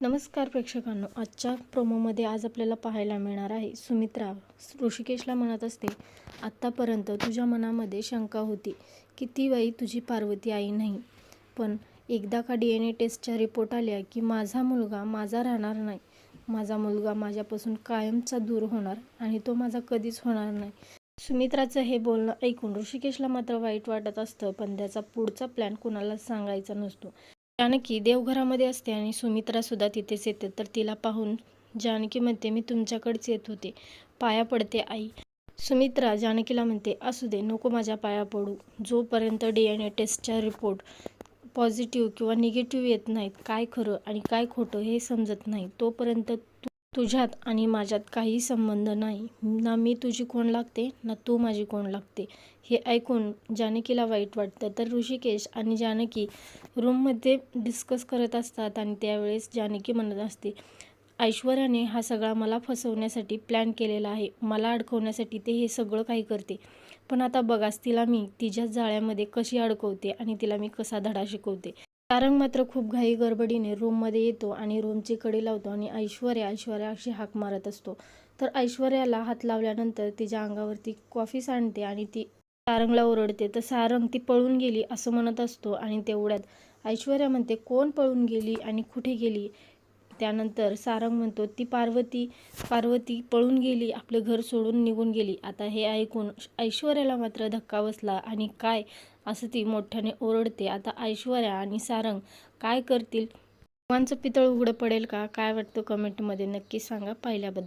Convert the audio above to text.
नमस्कार प्रेक्षकांनो आजच्या प्रोमोमध्ये आज आपल्याला पाहायला मिळणार आहे सुमित्रा. ऋषिकेशला म्हणत असते आत्तापर्यंत तुझ्या मनामध्ये शंका होती की ती बाई तुझी पार्वती आई नाही. पण एकदा का डी एन ए टेस्टच्या रिपोर्ट आल्या की माझा मुलगा माझा राहणार नाही. माझा मुलगा माझ्यापासून कायमचा दूर होणार आणि तो माझा कधीच होणार नाही. सुमित्राचं हे बोलणं ऐकून ऋषिकेशला मात्र वाईट वाटत असतं पण त्याचा पुढचा प्लॅन कुणाला सांगायचा नसतो. जानकी देवघरामध्ये असते आणि सुमित्रासुद्धा तिथेच येते. तर तिला पाहून जानकी म्हणते मी तुमच्याकडेच येत होते. पाया पडते आई. सुमित्रा जानकीला म्हणते असू दे नको माझ्या पाया पडू. जोपर्यंत डी एन ए टेस्टचा रिपोर्ट पॉझिटिव्ह किंवा निगेटिव्ह येत नाहीत काय खरं आणि काय खोटं हे समजत नाही तोपर्यंत तुझ्यात आणि माझ्यात काही संबंध नाही. ना मी तुझी कोण लागते ना तू माझी कोण लागते हे ऐकून जानकीला वाईट वाटतं. तर ऋषिकेश आणि जानकी रूममध्ये डिस्कस करत असतात आणि त्यावेळेस जानकी म्हणत असते ऐश्वर्याने हा सगळा मला फसवण्यासाठी प्लॅन केलेला आहे. मला अडकवण्यासाठी ते हे सगळं काही करते. पण आता बघाच तिला मी तिच्या जाळ्यामध्ये कशी अडकवते आणि तिला मी कसा धडा शिकवते? तारंग मात्र खूप घाई गडबडीने रूममध्ये येतो आणि रूमची कडी लावतो आणि ऐश्वर्या ऐश्वर्या अशी हाक मारत असतो. तर ऐश्वर्याला हात लावल्यानंतर तिच्या अंगावरती कॉफी सांडते आणि ती सारंगला ओरडते. तर सारंग ती पळून गेली असं म्हणत असतो आणि तेवढ्यात ऐश्वर्या म्हणते कोण पळून गेली आणि कुठे गेली? त्यानंतर सारंग म्हणतो ती पार्वती पार्वती पळून गेली आपलं घर सोडून निघून गेली. आता हे ऐकून ऐश्वर्याला मात्र धक्का बसला आणि काय असं ती मोठ्याने ओरडते. आता ऐश्वर्या आणि सारंग काय करतील? दोघांचं पितळ उघडं पडेल का? काय वाटतं कमेंटमध्ये नक्की सांगा. पाहिल्याबद्दल